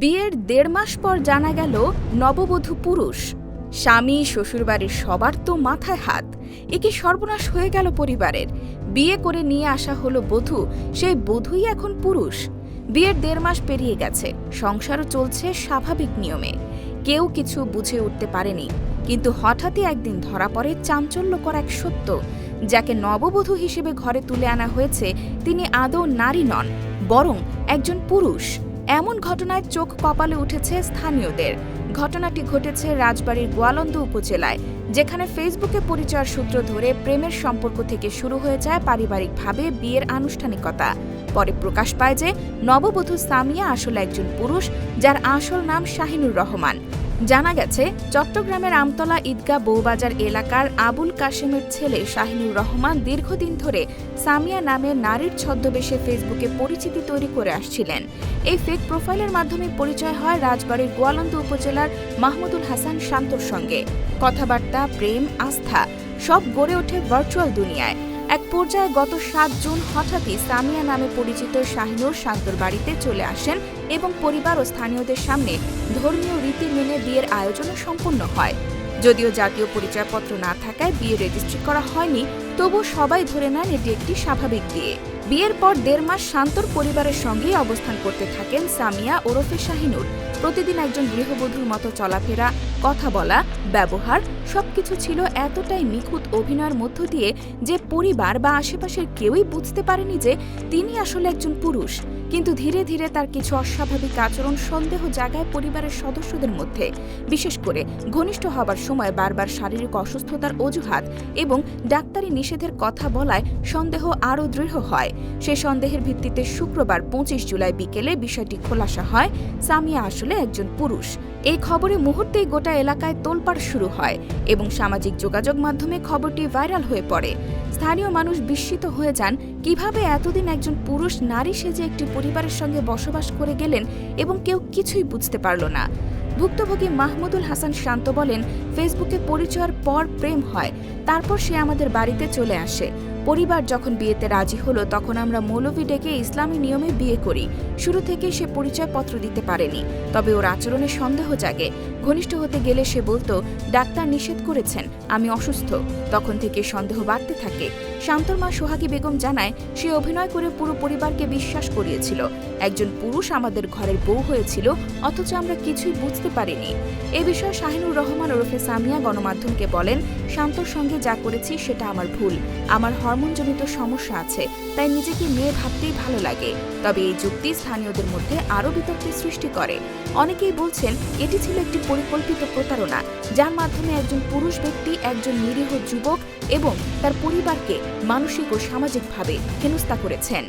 বিয়ের দেড় মাস পর জানা গেল নববধূ পুরুষ। স্বামী, শ্বশুরবাড়ির সবার তো মাথায় হাত। একে সর্বনাশ হয়ে গেল পরিবারের? বিয়ে করে নিয়ে আসা হলো বধূ, সেই বধূই এখন পুরুষ। বিয়ের দেড় মাস পেরিয়ে গেছে, সংসারও চলছে স্বাভাবিক নিয়মে। কেউ কিছু বুঝে উঠতে পারেনি, কিন্তু হঠাৎই একদিন ধরা পড়ে চাঞ্চল্যকর এক সত্য, যাকে নববধূ হিসেবে ঘরে তুলে আনা হয়েছে তিনি আদৌ নারী নন, বরং একজন পুরুষ। এমন ঘটনায় চোখ কপালে উঠেছে স্থানীয়দের। ঘটনাটি ঘটেছে রাজবাড়ির গোয়ালন্দ উপজেলায়, যেখানে ফেসবুকে পরিচয় সূত্র ধরে প্রেমের সম্পর্ক থেকে শুরু হয়ে যায় পারিবারিকভাবে বিয়ের আনুষ্ঠানিকতা। পরে প্রকাশ পায় যে নববধূ সামিয়া আসলে একজন পুরুষ, যার আসল নাম শাহিনুর রহমান। জানা গেছে, চট্টগ্রামের আমতলা ঈদগাহ বৌবাজার এলাকার আবুল কাশেমের ছেলে শাহিনুর রহমান দীর্ঘদিন ধরে সামিয়া নামে নারীর ছদ্মবেশে ফেসবুকে পরিচিতি তৈরি করে আসছিলেন। এই ফেক প্রোফাইলের মাধ্যমে পরিচয় হয় রাজবাড়ির গোয়ালন্দ উপজেলার মাহমুদুল হাসান শান্তর সঙ্গে। কথাবার্তা, প্রেম, আস্থা সব গড়ে ওঠে ভার্চুয়াল দুনিয়ায়। এক পর্যায়ে গত সাত জুন হঠাৎই সামিয়া নামে পরিচিত শাহিনুর শান্তর বাড়িতে চলে আসেন এবং পরিবার ও স্থানীয়দের সামনে ধর্মীয় রীতি মেনে বিয়ের আয়োজন সম্পন্ন হয়। যদিও জাতীয় পরিচয়পত্র না থাকায় বিয়ে রেজিস্ট্রি করা হয়নি তবু সবাই ধরে নেন এটি একটি স্বাভাবিক বিয়ে। বিয়ের পর দেড় মাস শান্তর পরিবারের সঙ্গেই অবস্থান করতে থাকেন সামিয়া ওরফে শাহিনুর। প্রতিদিন একজন গৃহবধূর মতো চলাফেরা কথা বলা, ব্যবহার, সবকিছু ছিল এতটাই নিখুঁত অভিনয়ের মধ্য দিয়ে যে পরিবার বা আশেপাশের কেউই বুঝতে পারেনি যে তিনি আসলে একজন পুরুষ। কিন্তু ধীরে ধীরে তার কিছু অস্বাভাবিক আচরণ সন্দেহ জাগায় পরিবারের সদস্যদের মধ্যে। বিশেষ করে ঘনিষ্ঠ হবার সময় বারবার শারীরিক অসুস্থতার অজুহাত এবং ডাক্তারি নিষেধের কথা বলায় সন্দেহ আরও দৃঢ় হয়। সে সন্দেহের ভিত্তিতে শুক্রবার পঁচিশ জুলাই বিকেলে বিষয়টি খোলাসা হয়, সামিয়া আসলে একজন পুরুষ। এই খবরে মুহূর্তেই গোটা এলাকায় তোলপাড় শুরু হয় এবং সামাজিক যোগাযোগ মাধ্যমে খবরটি ভাইরাল হয়ে পড়ে। স্থানীয় মানুষ বিস্মিত হয়ে যান, কীভাবে এতদিন একজন পুরুষ নারী সেজে একটি পরিবারের সঙ্গে বসবাস করে গেলেন এবং কেউ কিছুই বুঝতে পারল না। ভুক্তভোগী মাহমুদুল হাসান শান্ত বলেন, ফেসবুকে পরিচয়ের পর প্রেম হয়, তারপর সে আমাদের বাড়িতে চলে আসে। পরিবার যখন বিয়েতে রাজি হলো, তখন আমরা মৌলভী ডেকে ইসলামী নিয়মে বিয়ে করি। শুরু থেকে সে পরিচয়পত্র দিতে পারেনি, তবে ওর আচরণে সন্দেহ জাগে। ঘনিষ্ঠ হতে গেলে সে বলতো, ডাক্তার নিষেধ করেছেন, আমি অসুস্থ। তখন থেকে সন্দেহ বাড়তে থাকে। শান্তর মা সোহাগী বেগম জানায়, সে অভিনয় করে পুরো পরিবারকে বিশ্বাস করিয়েছিল। একজন পুরুষ আমাদের ঘরের বউ হয়েছিল, অথচ আমরা কিছুই বুঝতে পারিনি। এ বিষয়ে শাহিনুর রহমান ওরফে সামিয়া গণমাধ্যমকে বলেন, শান্তর সঙ্গে যা করেছি, সেটা আমার ভুল। আমার হরমোনজনিত সমস্যা আছে, তাই নিজেকে মেয়ে ভাবতেই ভালো লাগে। তবে এই যুক্তি স্থানীয়দের মধ্যে আরও বিতর্কের সৃষ্টি করে। অনেকেই বলছেন, এটি ছিল একটি পরিকল্পিত প্রতারণা, যার মাধ্যমে একজন পুরুষ ব্যক্তি, একজন নিরীহ যুবক এবং তার পরিবারকে মানসিক ও সামাজিকভাবে হেনস্থা করেছেন।